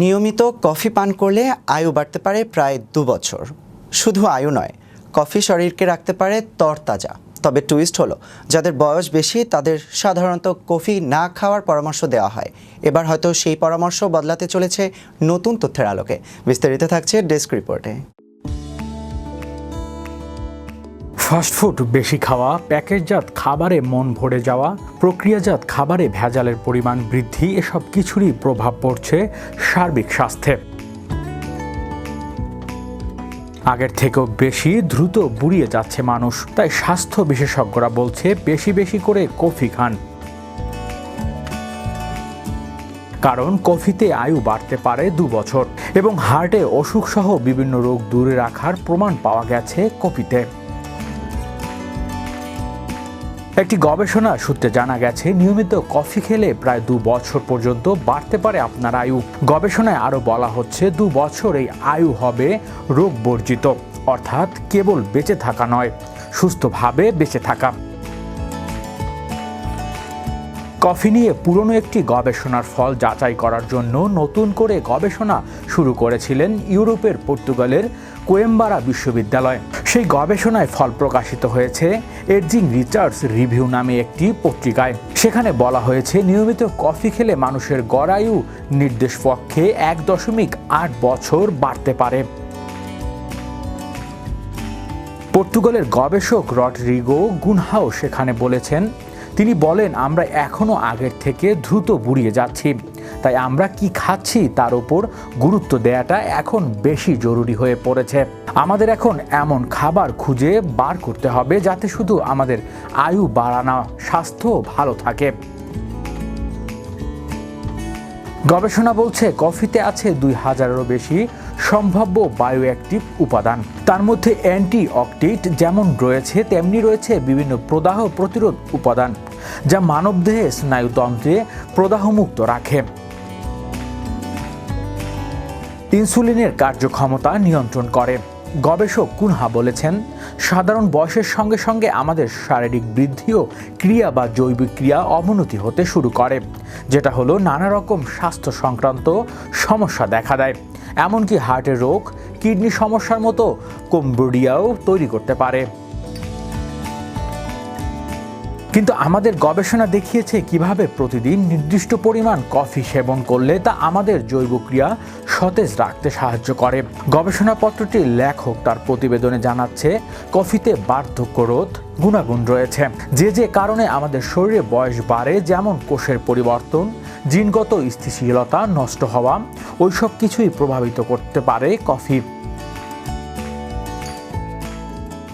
নিয়মিত কফি পান করলে আয়ু বাড়তে পারে প্রায় দু বছর। শুধু আয়ু নয়, কফি শরীরকে রাখতে পারে তরতাজা। তবে টুইস্ট হলো, যাদের বয়স বেশি তাদের সাধারণত কফি না খাওয়ার পরামর্শ দেওয়া হয়। এবার হয়তো সেই পরামর্শ বদলাতে চলেছে নতুন তথ্যের আলোকে। বিস্তারিত থাকছে ডেস্ক রিপোর্টে। ফাস্টফুড বেশি খাওয়া, প্যাকেটজাত খাবারে মন ভরে যাওয়া, প্রক্রিয়াজাত খাবারে ভেজালের পরিমাণ বৃদ্ধি, এসব কিছুরই প্রভাব পড়ছে সার্বিক স্বাস্থ্যে। আগের থেকেও বেশি দ্রুত বুড়িয়ে যাচ্ছে মানুষ, তাই স্বাস্থ্য বিশেষজ্ঞরা বলছে বেশি বেশি করে কফি খান। কারণ কফিতে আয়ু বাড়তে পারে দু বছর, এবং হার্টে অসুখ সহ বিভিন্ন রোগ দূরে রাখার প্রমাণ পাওয়া গেছে কফিতে। একটি গবেষণা সূত্রে জানা গেছে, নিয়মিত কফি খেলে প্রায় দু বছর পর্যন্ত বাড়তে পারে আপনার আয়ু। গবেষণায় আরও বলা হচ্ছে, দু বছর এই আয়ু হবে রোগ বর্জিত অর্থাৎ কেবল বেঁচে থাকা নয়, সুস্থভাবে বেঁচে থাকা। কফি নিয়ে পুরনো একটি গবেষণার ফল যাচাই করার জন্য নতুন করে গবেষণা শুরু করেছিলেন ইউরোপের পর্তুগালের কোয়েম্বারা বিশ্ববিদ্যালয়। সেই গবেষণায় ফল প্রকাশিত হয়েছে এডজিং রিচার্ডস রিভিউ নামে একটি পত্রিকায়। সেখানে বলা হয়েছে, নিয়মিত কফি খেলে মানুষের গড়ায়ু নির্দেশ পক্ষে এক দশমিক আট বছর বাড়তে পারে। পর্তুগালের গবেষক রডরিগো গুনহাও সেখানে বলেছেন, তিনি বলেন, আমরা এখনও আগের থেকে দ্রুত বুড়িয়ে যাচ্ছি। তাই আমরা কি খাচ্ছি তার উপর গুরুত্ব দেওয়াটা এখন বেশি জরুরি হয়ে পড়েছে। আমাদের এখন এমন খাবার খুঁজে বার করতে হবে যাতে শুধু আমাদের আয়ু বাড়ানো স্বাস্থ্য ভালো থাকে। গবেষণা বলছে কফিতে আছে দুই হাজারেরও বেশি সম্ভাব্য বায়োঅ্যাক্টিভ উপাদান। তার মধ্যে অ্যান্টি অক্টিট যেমন রয়েছে, তেমনি রয়েছে বিভিন্ন প্রদাহ প্রতিরোধ উপাদান, যা মানবদেহে স্নায়ুতন্ত্রে প্রদাহমুক্ত রাখে। ইনসুলিনের কার্যক্ষমতা নিয়ন্ত্রণ করে। গবেষক কুনহা বলেছেন, সাধারণ বয়সের সঙ্গে সঙ্গে আমাদের শারীরিক বৃদ্ধিও ক্রিয়া বা জৈবিক ক্রিয়া অবনতি হতে শুরু করে, যেটা হলো নানা রকম স্বাস্থ্য সংক্রান্ত সমস্যা দেখা দেয়। এমনকি হার্টের রোগ, কিডনি সমস্যার মতো কম্বোডিয়াও তৈরি করতে পারে। কিন্তু আমাদের গবেষণা দেখিয়েছে কীভাবে প্রতিদিন নির্দিষ্ট পরিমাণ কফি সেবন করলে তা আমাদের জৈব ক্রিয়া সতেজ রাখতে সাহায্য করে। গবেষণাপত্রটির লেখক তার প্রতিবেদনে জানাচ্ছে, কফিতে বার্ধক্য রোধ গুণাগুণ রয়েছে। যে যে কারণে আমাদের শরীরে বয়স বাড়ে, যেমন কোষের পরিবর্তন, জিনগত স্থিতিশীলতা নষ্ট হওয়া, ওইসব কিছুই প্রভাবিত করতে পারে কফি।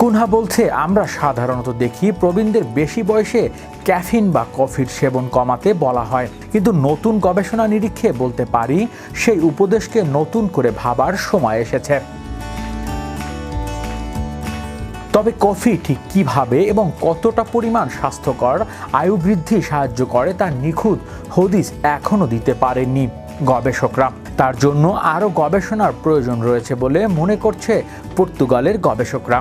কুনহা বলছে, আমরা সাধারণত দেখি প্রবীণদের বেশি বয়সে ক্যাফিন বা কফির সেবন কমাতে বলা হয়। কিন্তু নতুন গবেষণা নিরীক্ষে বলতে পারি, সেই উপদেশকে নতুন করে ভাবার সময় এসেছে। তবে কফি ঠিক কীভাবে এবং কতটা পরিমাণ স্বাস্থ্যকর, আয়ু বৃদ্ধি সাহায্য করে তার নিখুঁত হদিস এখনও দিতে পারেননি গবেষকরা। তার জন্য আরও গবেষণার প্রয়োজন রয়েছে বলে মনে করছে পর্তুগালের গবেষকরা।